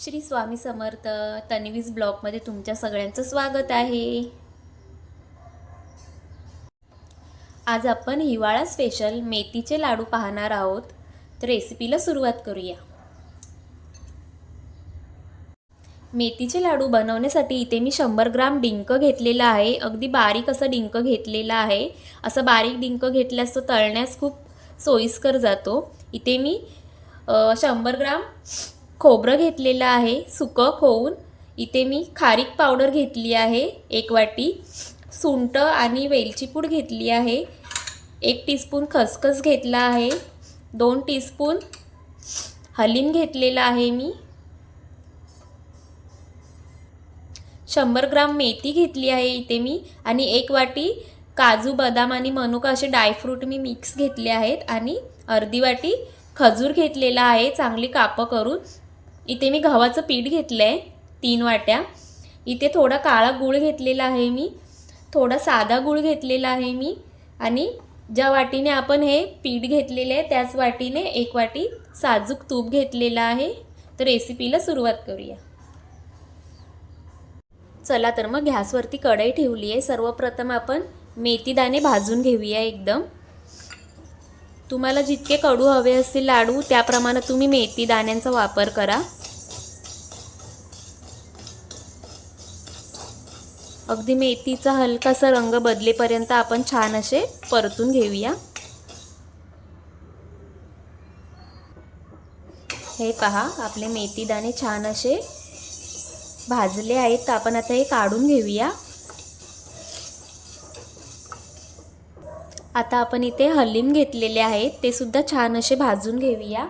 श्री स्वामी समर्थ तन्वीज ब्लॉगमध्ये तुमच्या सगळ्यांचं स्वागत आहे. आज आपण हिवाळा स्पेशल मेथीचे लाडू पाहणार आहोत. तर रेसिपीला सुरुवात करूया. मेथीचे लाडू बनवण्यासाठी इथे मी शंभर ग्राम डिंक घेतलेला आहे. अगदी बारीक असं डिंक घेतलेला आहे. असं बारीक डिंक घेतल्यास तो तळण्यास खूप सोयीस्कर जातो. इथे मी शंभर ग्राम खोबरं घेतलेलं आहे सुकं खोवून इथे मी खारीक पावडर घेतली आहे एक वाटी. सुंठ आणि वेलची पूड घेतली आहे. एक टीस्पून खसखस घेतला आहे. दोन टीस्पून हलीम घेतलेला आहे मी. शंभर ग्राम मेथी घेतली आहे इथे मी. आणि एक वाटी काजू बदाम आणि मनुका असे ड्रायफ्रूट मी मिक्स घेतले आहेत. आणि अर्धी वाटी खजूर घेतलेला आहे चांगली कापं करून. इथे मी गव्हाचं पीठ घेतलं आहे तीन वाट्या. इथे थोडा काळा गूळ घेतलेला आहे मी. थोडा साधा गूळ घेतलेला आहे मी. आणि ज्या वाटीने आपण हे पीठ घेतलेले आहे त्याच वाटीने एक वाटी साजूक तूप घेतलेलं आहे. तर रेसिपीला सुरुवात करूया. चला तर मग गॅसवरती कढई ठेवली आहे सर्वप्रथम आपण मेथीदाणे भाजून घेऊया एकदम. तुम्हाला जितके कडू हवे असतील लाडू त्याप्रमाणे तुम्ही मेथी दाण्यांचा वापर करा. अगदी मेथीचा हलकासा रंग बदलेपर्यंत आपण छान असे परतून घेऊया. हे पहा आपले मेथी दाणे छान असे भाजले आहेत. तर आपण आता हे काढून घेऊया. आता आपण इथे हलीम घेतलेले आहेत. ते सुद्धा छान असे भाजून घेऊया.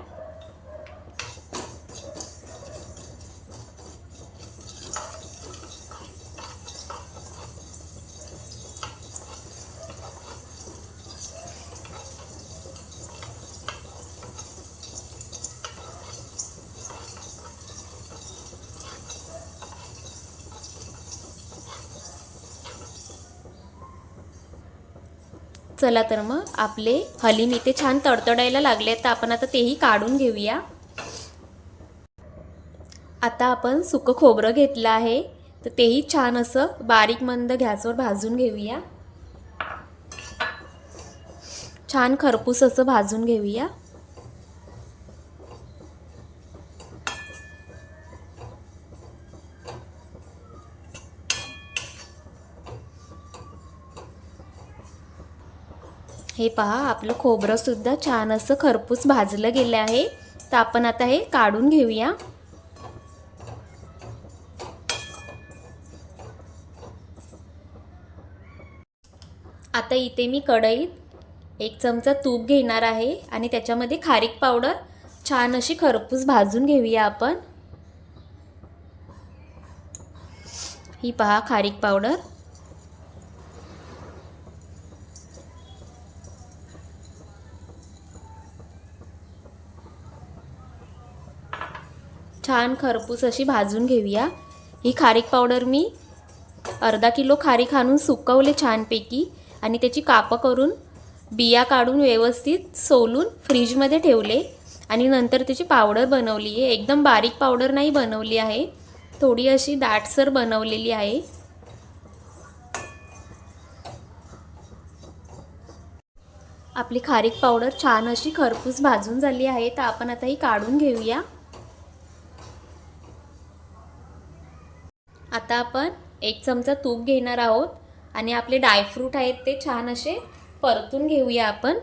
चला तर मग आपले हलीम इथे छान तडतडायला लागले तर आपण आता तेही काढून घेऊया. आता आपण सुकं खोबरं घेतलं आहे तर तेही छान असं बारीक मंद गॅसवर भाजून घेऊया. छान खरपूस असं भाजून घेऊया. हे पहा आपलं खोबरंसुद्धा छान असं खरपूस भाजलं गेलं आहे. तर आपण आता हे काढून घेऊया. आता इथे मी कढईत एक चमचा तूप घेणार आहे आणि त्याच्यामध्ये खारीक पावडर छान अशी खरपूस भाजून घेऊया आपण. ही पहा खारीक पावडर. छान खरपूस अशी भाजून घेऊया. ही खारीक पावडर मी अर्धा किलो खारीक आणून सुकवले छानपैकी आणि त्याची कापं करून बिया काढून व्यवस्थित सोलून फ्रीजमध्ये ठेवले. आणि नंतर त्याची पावडर बनवली आहे. एकदम बारीक पावडर नाही बनवली आहे. थोडी अशी दाटसर बनवलेली आहे. आपली खारीक पावडर छान अशी खरपूस भाजून झाली आहे. तर आपण आता ही काढून घेऊया. आता आपण एक चमचा तूप घेणार आहोत आणि आपले ड्रायफ्रूट आहेत ते छान असे परतून घेऊया आपण.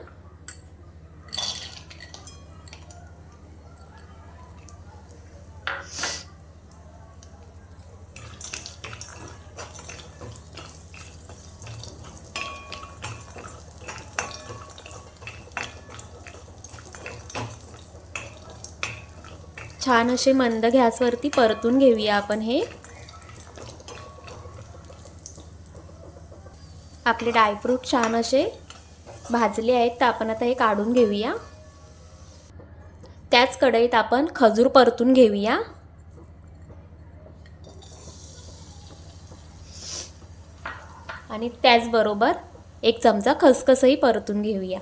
छान असे मंद गॅसवरती परतून घेऊया आपण हे. आपले ड्रायफ्रूट छान असे भाजले आहेत तर आपण आता हे काढून घेऊया. त्याच कढईत आपण खजूर परतून घेऊया. आणि त्याचबरोबर एक चमचा खसखसही परतून घेऊया.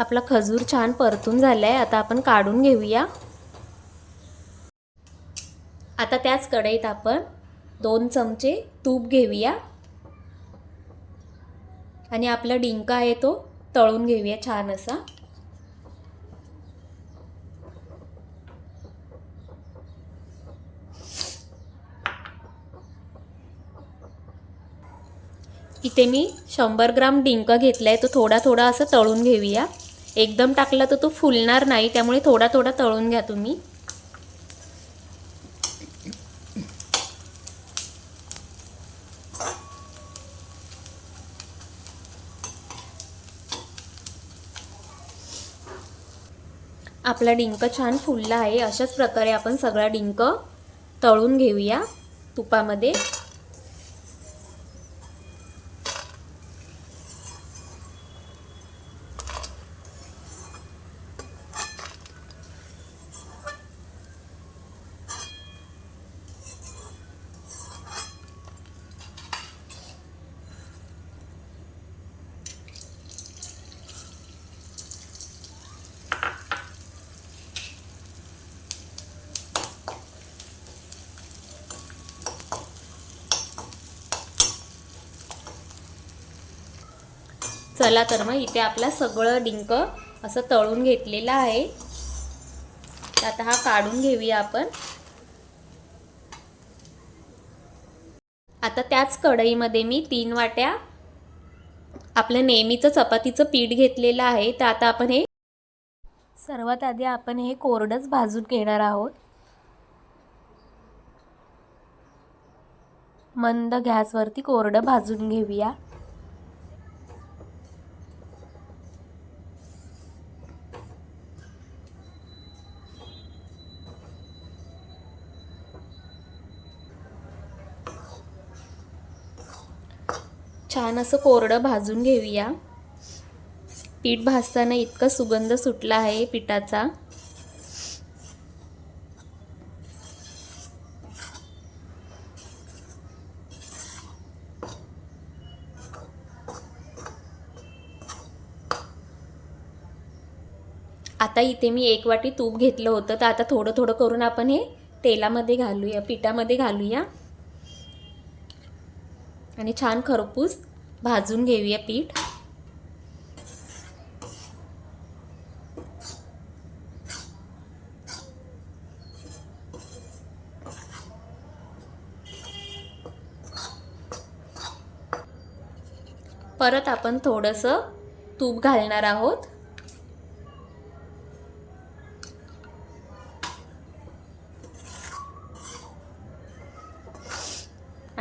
आपला खजूर छान परतून झाला आहे आता आपण काढून घेऊया. आता त्याच कढईत आपण दोन चमचे तूप घेऊया. आणि आपला डिंक आहे तो तळून घेऊया छान असा. इथे मी शंभर ग्राम डिंक घेतला आहे तो थोडा थोडा असं तळून घेऊया. एकदम टाकला तर तो फुलणार नाही त्यामुळे थोडा थोडा तळून घ्या तुम्ही. आपला डिंक छान फुलला आहे अशाच प्रकारे आपण सगळा डिंक तळून घेऊया तुपामध्ये. चला तर मग इथे आपला सगळं डिंक असं तळून घेतलेलं आहे. आता हा काढून घेऊया आपण. आता त्याच कढईमध्ये मी तीन वाट्या आपलं नेहमीचं चपातीचं पीठ घेतलेलं आहे. तर आता आपण हे सर्वात आधी आपण हे कोरडंच भाजून घेणार आहोत. मंद गॅसवरती कोरडं भाजून घेऊया. छान असं कोरडं भाजून घेऊया. पीठ भाजताना इतका सुगंध सुटला आहे पिठाचा. आता इथे मी एक वाटी तूप घेतलं होतं तर आता थोडं थोडं करून आपण हे तेलामध्ये घालूया पिठामध्ये घालूया. आणि छान खरपूस भाजून घेऊया पीठ. परत आपण थोडंसं तूप घालणार आहोत.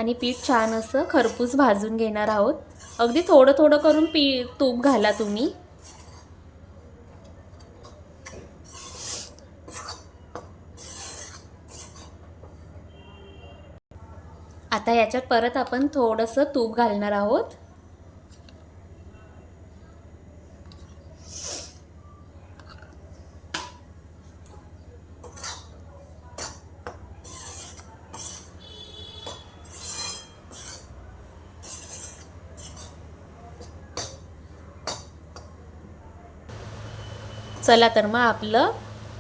आणि पीठ छान असं खरपूस भाजून घेणार आहोत. अगदी थोडं थोडं करून पी तूप घाला तुम्ही. आता याच्यात परत आपण थोडंसं तूप घालणार आहोत. चला तर मग आपलं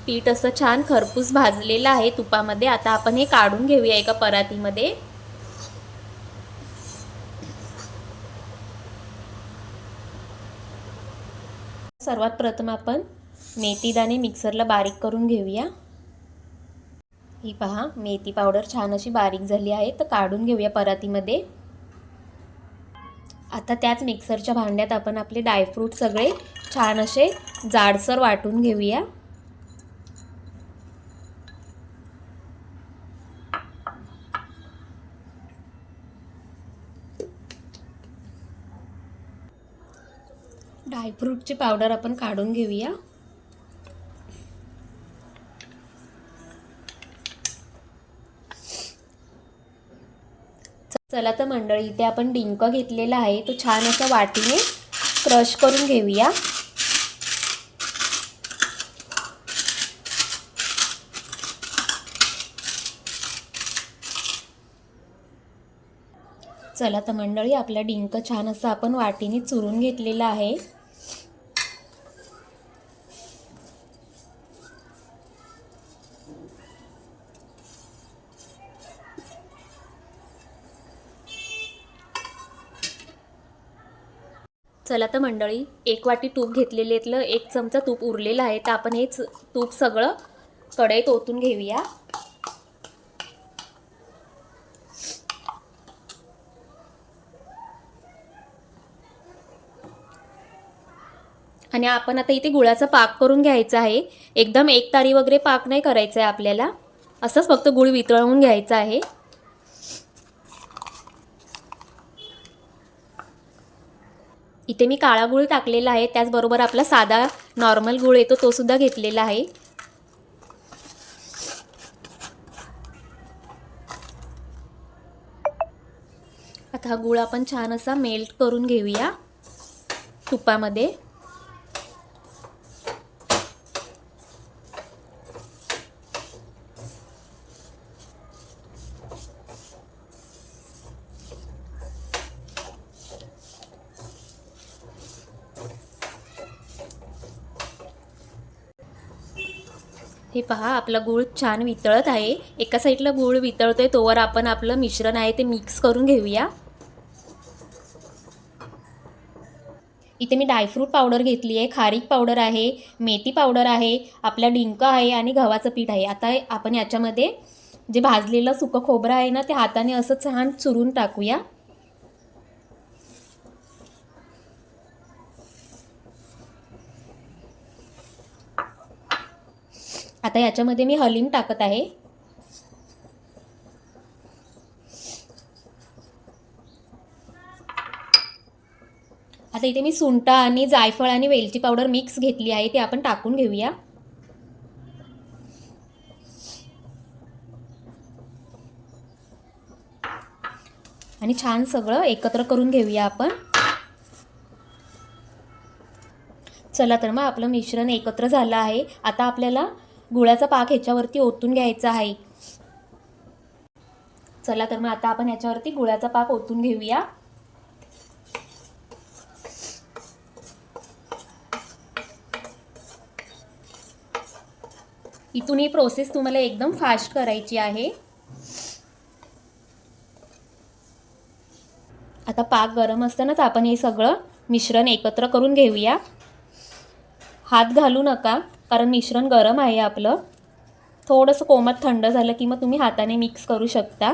पीठ असं छान खरपूस भाजलेलं आहे तुपामध्ये. आता आपण हे काढून घेऊया एका परातीमध्ये. सर्वात प्रथम आपण मेथीदाणे मिक्सरला बारीक करून घेऊया. ही पहा मेथी पावडर छान अशी बारीक झाली आहे तर काढून घेऊया परातीमध्ये. आता त्याच मिक्सरच्या भांड्यात आपण आपले ड्रायफ्रूट सगळे छान असे जाडसर वाटून घेऊया. ड्रायफ्रूटची पावडर आपण काढून घेऊया. चला तर मंडळी. इथे आपण डिंक घेतलेला आहे. तो छान असा वाटीने क्रश करून घेऊया. चला तर मंडळी आपला डिंक छान असं आपण वाटीने चुरून घेतलेला आहे. चला तर मंडळी एक वाटी तूप घेतलेल्यातलं एक चमचा तूप उरलेलं आहे. तर आपण हेच तूप सगळं कढईत ओतून घेऊया. आणि आपण आता इथे गुळाचा पाक करून घ्यायचा आहे. एकदम एक तारी वगैरे पाक नाही करायचा आहे आपल्याला. असंच फक्त गुळ वितळवून घ्यायचा आहे. इथे मी काळा गूळ टाकलेला आहे त्याचबरोबर आपला साधा नॉर्मल गूळ येतो तो सुद्धा घेतलेला आहे. आता हा गूळ आपण छान असा मेल्ट करून घेऊया तुपामध्ये. हे पहा आपला गूळ छान वितळत आहे. एका साईडला गूळ वितळतोय तोवर आपण आपलं मिश्रण आहे ते मिक्स करून घेऊया. इथे मी ड्रायफ्रूट पावडर घेतली आहे खारीक पावडर आहे मेथी पावडर आहे आपला डिंक आहे आणि गव्हाचं पीठ आहे. आता आपण याच्यामध्ये जे भाजलेलं सुकं खोबरं आहे ना ते हाताने असं छान चुरून टाकूया. आता याच्यामध्ये मी हलीम टाकत आहे. आता इथे मी सुंटा आणि जायफळ आणि वेलची पावडर मिक्स घेतली आहे ते आपण टाकून घेऊया. आणि छान सगळं एकत्र करून घेऊया आपण. चला तर मग आपलं मिश्रण एकत्र झालं आहे. आता आपल्याला गुळाचा पाक ह्याच्यावरती ओतून घ्यायचा आहे. चला तर मग आता आपण ह्याच्यावरती गुळाचा पाक ओतून घेऊया. इथून ही प्रोसेस तुम्हाला एकदम फास्ट करायची आहे. आता पाक गरम असतानाच आपण हे सगळं मिश्रण एकत्र करून घेऊया. हात घालू नका. कारण मिश्रण गरम आहे आपलं. थोडंसं कोमत थंड झालं की मग तुम्ही हाताने मिक्स करू शकता.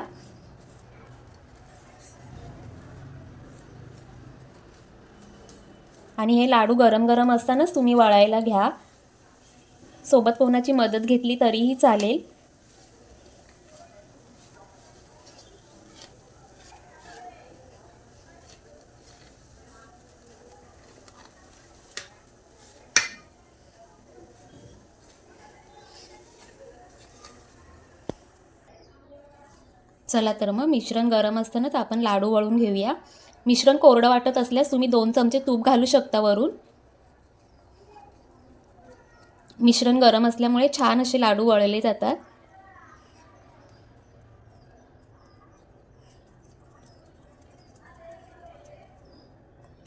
आणि हे लाडू गरम गरम असतानाच तुम्ही वळायला घ्या. सोबत कोणाची मदत घेतली तरीही चालेल. चला तर मग मिश्रण गरम असतानाच आपण लाडू वळून घेऊया. मिश्रण कोरडं वाटत असल्यास तुम्ही दोन चमचे तूप घालू शकता वरून. मिश्रण गरम असल्यामुळे छान असे लाडू वळले जातात.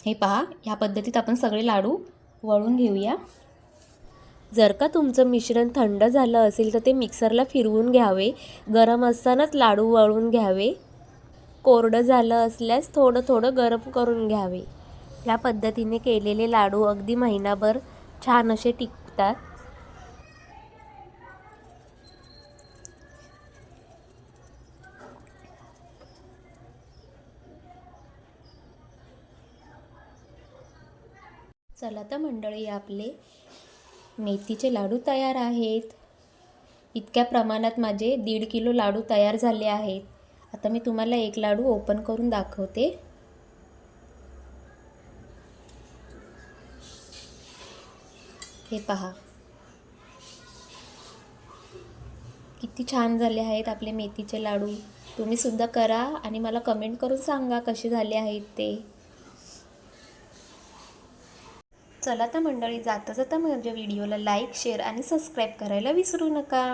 हे पहा ह्या पद्धतीत आपण सगळे लाडू वळून घेऊया. जर का तुमचं मिश्रण थंड झालं असेल तर ते मिक्सरला फिरवून घ्यावे. गरम असतानाच लाडू वळून घ्यावे. कोरडं झालं असल्यास थोडं थोडं गरम करून घ्यावे. या पद्धतीने केलेले लाडू अगदी महिनाभर छान असे टिकतात. चला तर मंडळी आपले मेथीचे लाडू तयार आहेत. इतक्या प्रमाणात माझे दीड किलो लाडू तयार झाले आहेत. आता मी तुम्हाला एक लाडू ओपन करून दाखवते. हे पहा. किती छान झाले आहेत आपले मेथीचे लाडू. तुम्ही सुद्धा करा आणि मला कमेंट करून सांगा कसे झाले आहेत ते. चला तर मंडळी जाता जाता माझ्या व्हिडिओला लाईक शेअर आणि सबस्क्राईब करायला विसरू नका.